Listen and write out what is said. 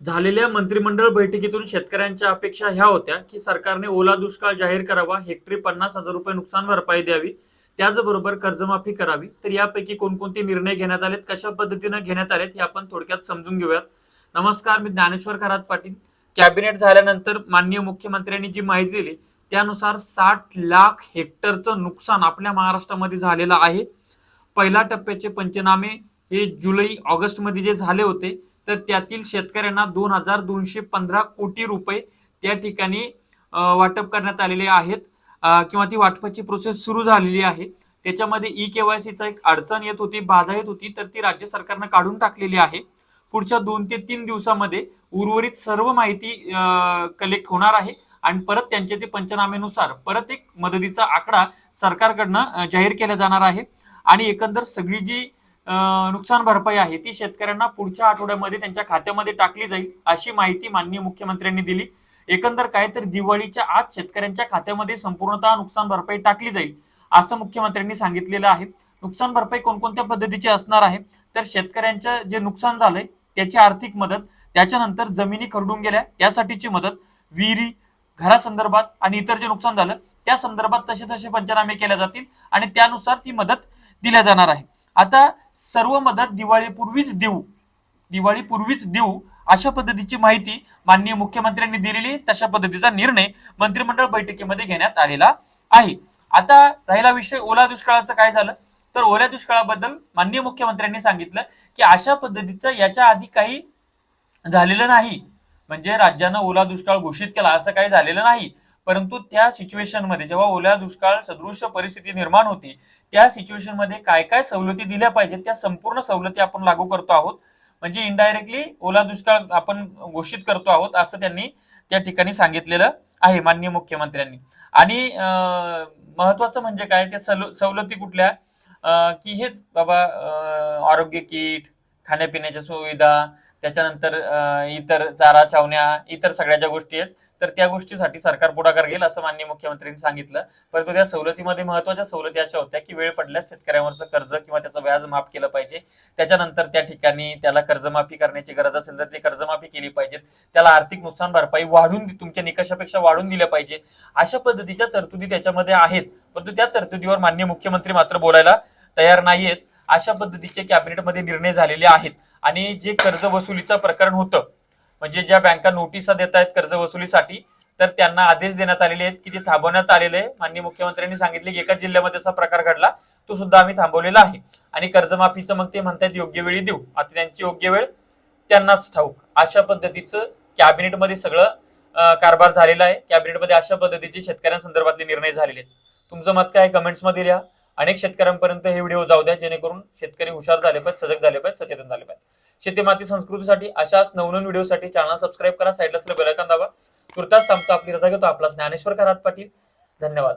झालेल्या मंत्रिमंडळ बैठकीतून शेतकऱ्यांच्या अपेक्षा ह्या होत्या की सरकारने ओला दुष्काळ जाहीर करावा हेक्टरी पन्नास हजार रुपये नुकसान भरपाई द्यावी त्याचबरोबर कर्जमाफी करावी. तर यापैकी कोणकोणते निर्णय घेण्यात आलेत कशा पद्धतीने घेण्यात आलेत हे आपण थोडक्यात समजून घेऊयात. नमस्कार मी ज्ञानेश्वर खरात पाटील. कॅबिनेट झाल्यानंतर माननीय मुख्यमंत्र्यांनी जी माहिती दिली त्यानुसार साठ लाख हेक्टरचं नुकसान आपल्या महाराष्ट्रामध्ये झालेलं आहे. पहिल्या टप्प्याचे पंचनामे हे जुलै ऑगस्टमध्ये जे झाले होते तर त्यातील शेतकऱ्यांना दोन हजार दोनशे पंधरा कोटी रुपये त्या ठिकाणी वाटप करण्यात आलेले आहेत. किंवा ती वाटपाची प्रोसेस सुरू झालेली आहे. त्याच्यामध्ये ई केवायसीचा एक अडचण येत होती बाधा येत होती तर ती राज्य सरकारनं काढून टाकलेली आहे. पुढच्या दोन ते तीन दिवसामध्ये उर्वरित सर्व माहिती कलेक्ट होणार आहे. आणि परत त्यांच्या ते पंचनामेनुसार परत एक मदतीचा आकडा सरकारकडनं जाहीर केला जाणार आहे. आणि एकंदर सगळी जी नुकसान भरपाई आहे. ती शेतकऱ्यांना पुढच्या आठवड्यामध्ये त्यांच्या खात्यामध्ये टाकली जाईल अशी माहिती माननीय मुख्यमंत्र्यांनी दिली. एकंदर काय तर दिवाळीच्या आज शेतकऱ्यांच्या खात्यामध्ये संपूर्णतः नुकसान भरपाई टाकली जाईल असं मुख्यमंत्र्यांनी सांगितलेलं आहे. नुकसान भरपाई कोणकोणत्या पद्धतीची असणार आहे? तर शेतकऱ्यांचं जे नुकसान झालंय त्याची आर्थिक मदत त्याच्यानंतर जमिनी खरडून गेल्या यासाठीची मदत विहिरी घरासंदर्भात आणि इतर जे नुकसान झालं त्या संदर्भात तसे तसे पंचनामे केले जातील आणि त्यानुसार ती मदत दिल्या जाणार आहे. आता सर्व मदत दिवाळीपूर्वीच देऊ. दिवाळीपूर्वीच देऊ अशा पद्धतीची माहिती माननीय मुख्यमंत्र्यांनी दिलेली तशा पद्धतीचा निर्णय मंत्रिमंडळ बैठकीमध्ये घेण्यात आलेला आहे. आता राहिला विषय ओला दुष्काळाचं काय झालं? तर ओल्या दुष्काळाबद्दल माननीय मुख्यमंत्र्यांनी सांगितलं की अशा पद्धतीचं याच्या आधी काही झालेलं नाही. म्हणजे राज्यानं ओला दुष्काळ घोषित केला असं काही झालेलं नाही. परंतु त्या सिच्युएशनमध्ये जेव्हा ओल्या दुष्काळ सदृश परिस्थिती निर्माण होती त्या सिच्युएशनमध्ये काय काय सवलती दिल्या पाहिजेत त्या संपूर्ण सवलती आपण लागू करतो आहोत. म्हणजे इनडायरेक्टली ओला दुष्काळ आपण घोषित करतो आहोत असं त्यांनी त्या ठिकाणी सांगितलेलं आहे माननीय मुख्यमंत्र्यांनी. आणि महत्वाचं म्हणजे काय? त्या सवलती कुठल्या? की हेच बाबा आरोग्य किट खाण्यापिण्याच्या सुविधा त्याच्यानंतर इतर चारा छावण्या इतर सगळ्या ज्या गोष्टी आहेत तर त्या गोष्टीसाठी सरकार पुढाकार घेईल असं माननीय मुख्यमंत्र्यांनी सांगितलं. परंतु त्या सवलतीमध्ये महत्त्वाच्या सवलती अशा होत्या की वेळ पडल्यास शेतकऱ्यांवरचं कर्ज किंवा त्याचं व्याज माफ केलं पाहिजे. त्याच्यानंतर त्या ठिकाणी त्याला कर्जमाफी करण्याची गरज असेल तर ते कर्जमाफी केली पाहिजेत. त्याला आर्थिक नुकसान भरपाई वाढून तुमच्या निकषापेक्षा वाढून दिल्या पाहिजे. अशा पद्धतीच्या तरतुदी त्याच्यामध्ये आहेत. परंतु त्या तरतुदीवर मान्य मुख्यमंत्री मात्र बोलायला तयार नाहीयेत. अशा पद्धतीचे कॅबिनेटमध्ये निर्णय झालेले आहेत. आणि जे कर्ज वसुलीचं प्रकरण होतं म्हणजे ज्या बँका नोटिसा देत आहेत कर्ज वसुलीसाठी तर त्यांना आदेश देण्यात आलेले आहेत की ते थांबवण्यात आलेले आहे. माननीय मुख्यमंत्र्यांनी सांगितले की एकाच जिल्ह्यामध्ये असा प्रकार घडला तो सुद्धा आम्ही थांबवलेला आहे. आणि कर्जमाफीचं मग ते म्हणतात योग्य वेळी देऊ. आता त्यांची योग्य वेळ त्यांनाच ठाऊक. अशा पद्धतीचं कॅबिनेटमध्ये सगळं कारभार झालेला आहे. कॅबिनेटमध्ये अशा पद्धतीचे शेतकऱ्यांसंदर्भातले निर्णय झालेले आहेत. तुमचं मत काय? कमेंट्समध्ये लिहा. अनेक शेतकऱ्यांपर्यंत हे व्हिडिओ जाऊ द्या जेणेकरून शेतकरी हुशार झाले पाहिजेत सजग झाले पाहिजेत सचेतन झाले पाहिजे शेती माती संस्कृतीसाठी अशाच नवनवीन व्हिडिओसाठी चॅनल सबस्क्राईब करा साईडला असलेलं बेल दाबा. तुर्तास थांबतो आपली रजा घेतो आपला ज्ञानेश्वर करात पाटील. धन्यवाद.